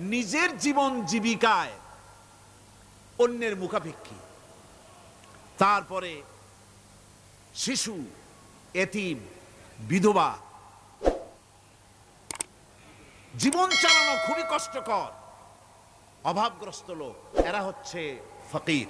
নিজের জীবন জীবিকায় অন্যের মুখাপেক্ষী। তারপরে শিশু, এতিম, বিধবা। জীবন চালানো খুবই কষ্টকর। অভাবগ্রস্ত লোক, এরা হচ্ছে ফকির।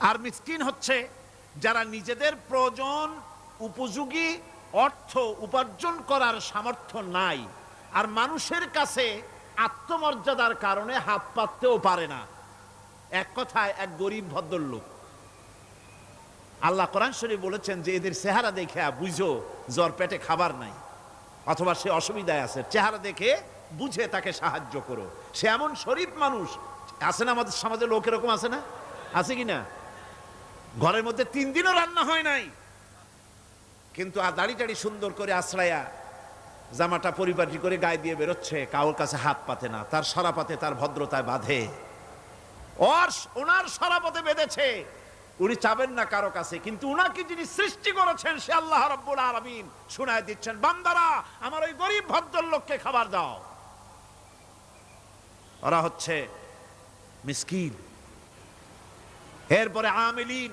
আর মিসকিন হচ্ছে যারা নিজেদের প্রয়োজন, উপযোগী অর্থ উপার্জন করার সামর্থ্য নাই। আর মানুষের কাছে আত্মমর্যাদার কারণে হাত পাততেও পারে না। এক কথায়, এক গরিব ভদ্রলোক। আল্লাহ কোরআন শরীফ বলেছেন যে, এদের চেহারা দেখে, বুঝো, জ্বর পেটে খাবার নাই। অথবা সে অসুবিধায় আছে। চেহারা দেখে, বুঝে তাকে সাহায্য করো। সে এমন শরীফ মানুষ। আছে না আমাদের সমাজে লোক এরকম আছে না? আছে কি না? ঘরের মধ্যে তিন দিনও রান্না হয় নাই। কিন্তু আর দাড়ি টাড়ি সুন্দর করে আশ্রয়া জামাটা পরিপাটি করে গায়ে দিয়ে বেরোচ্ছে, কাউর কাছে হাত পাতে না, তার সরাপাতে তার ভদ্রতায় বাঁধে। ওনার সরাপথে বেঁধেছে। উনি চাবেন না কারও কাছে, কিন্তু উনাকে যিনি সৃষ্টি করেছেন, সে আল্লাহ রব্বুল আলামিন শোনায় দিচ্ছেন, বান্দারা, আমার ওই গরিব ভদ্রলোককে খাবার দাও। ওরা হচ্ছে মিসকিন। এরপরে আমিলিন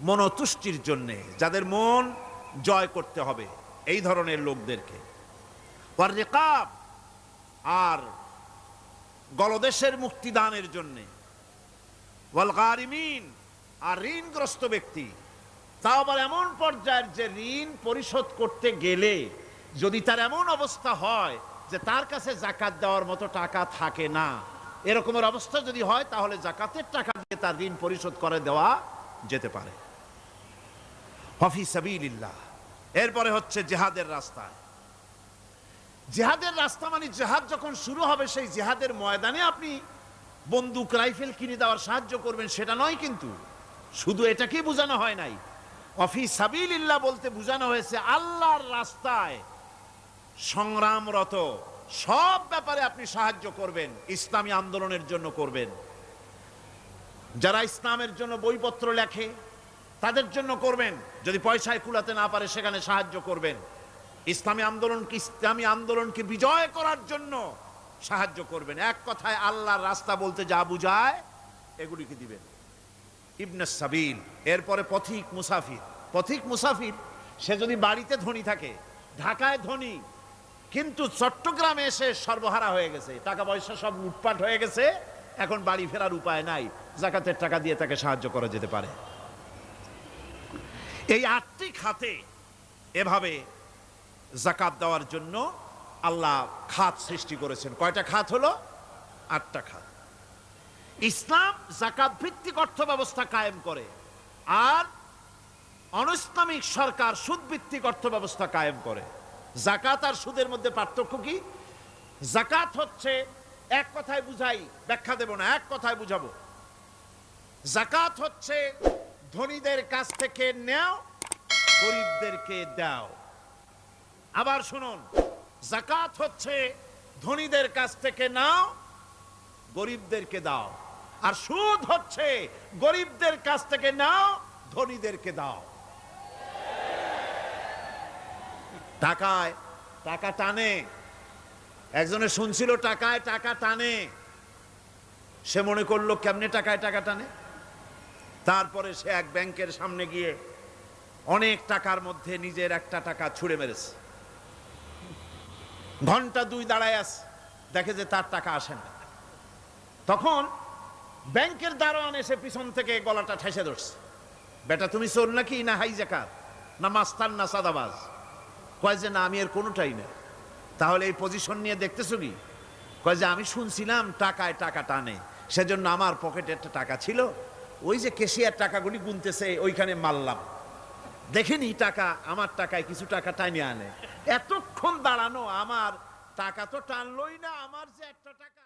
মনতুষ্টির জন্য, যাদের মন জয় করতে হবে, এই ধরনের লোকদেরকে। রিকাব আর গলদেশের মুক্তিদানের জন্য। ওয়াল গারিমিন আর ঋণগ্রস্ত ব্যক্তি। তা আবার এমন পর্যায়ের যে ঋণ পরিশোধ করতে গেলে, যদি তার এমন অবস্থা হয় যে তার কাছে জাকাত দেওয়ার মতো টাকা থাকে না এরকমের অবস্থা যদি হয়, তাহলে জাকাতের টাকা দিয়ে তার ঋণ পরিশোধ করে দেওয়া যেতে পারে। এরপরে হচ্ছে জেহাদের রাস্তায় জেহাদের রাস্তা মানে জেহাদ যখন শুরু হবে, সেই জেহাদের ময়দানে আপনি বন্দুক, রাইফেল কিনে দেওয়ার সাহায্য করবেন, সেটা নয় কিন্তু। শুধু এটাকেই বোঝানো হয় নাই। অফি সাবিল্লাহ বলতে বোঝানো হয়েছে, আল্লাহর রাস্তায় সংগ্রামরত সব ব্যাপারে আপনি সাহায্য করবেন, ইসলামী আন্দোলনের জন্য করবেন। যারা ইসলামের জন্য বইপত্র লেখে, তাদের জন্য করবেন। যদি পয়সায় কুলাতে না পারে, সেখানে সাহায্য করবেন। ইসলামী আন্দোলনকে ইসলামী আন্দোলনকে বিজয় করার জন্য সাহায্য করবেন? এক কথায় আল্লাহর রাস্তা বলতে যা বুঝায়, এগুলিকে দিবেন। ইবনে সাবিল, এরপরে পথিক মুসাফির। পথিক মুসাফির, সে যদি বাড়িতে ধনী থাকে, ঢাকায় ধনী কিন্তু চট্টগ্রামে এসে সর্বহারা হয়ে গেছে। টাকা পয়সা সব লুটপাট হয়ে গেছে। এখন বাড়ি ফেরার উপায় নাই। জাকাতের টাকা দিয়ে তাকে সাহায্য করা যেতে পারে। এই আটটি খাতে এভাবে জাকাত দেওয়ার জন্য আল্লাহ খাত সৃষ্টি করেছেন। কয়টা খাত হলো? আটটা খাত। ইসলাম জাকাত ভিত্তিক অর্থ ব্যবস্থা কায়েম করে আর অনইসলামিক সরকার সুদ ভিত্তিক অর্থ ব্যবস্থা কায়েম করে। জাকাত আর সুদের মধ্যে পার্থক্য কি? জাকাত হচ্ছে এক কথায় বুঝাই, ব্যাখ্যা দেব না, এক কথায় বুঝাবো। জাকাত হচ্ছে ধনীদের কাছ থেকে নেও, গরিবদেরকে দাও। আবার শুনুন, জাকাত হচ্ছে ধনীদের কাছ থেকে নাও, গরিবদেরকে দাও। আর সুদ হচ্ছে গরিবদের কাছ থেকে নাও, ধনীদেরকে দাও। টাকায় টাকা টানে। একজনে শুনছিল টাকায়, টাকা টানে। সে মনে করল, কেমনে টাকায় টাকা টানে? তারপরে সে এক ব্যাংকের সামনে গিয়ে অনেক টাকার মধ্যে নিজের একটা টাকা ছুঁড়ে মেরেছে। ঘণ্টা দুই দাঁড়ায় আস দেখে যে তার টাকা আসে না। তখন ব্যাংকের দারোয়ান এসে পিছন থেকে গলাটা ঠেসে ধরছে। বেটা, তুমি চোর নাকি? না হাইজাকার? না মাস্তান, না সাদাবাজ কয় যে, না, আমি এর কোনোটাই না। তাহলে এই পজিশন নিয়ে দেখতেছো কি? কয় যে, আমি শুনছিলাম টাকায় টাকা টানে, সেজন্য আমার পকেটে একটা টাকা ছিল। ওই যে কেশিয়ার টাকাগুলি গুনতেছে, ওইখানে মারলাম। দেখেনি টাকা, আমার টাকায় কিছু টাকা টাইনে আনে। এতক্ষণ দাঁড়ানো, আমার টাকা তো টানলই না, আমার যে একটা টাকা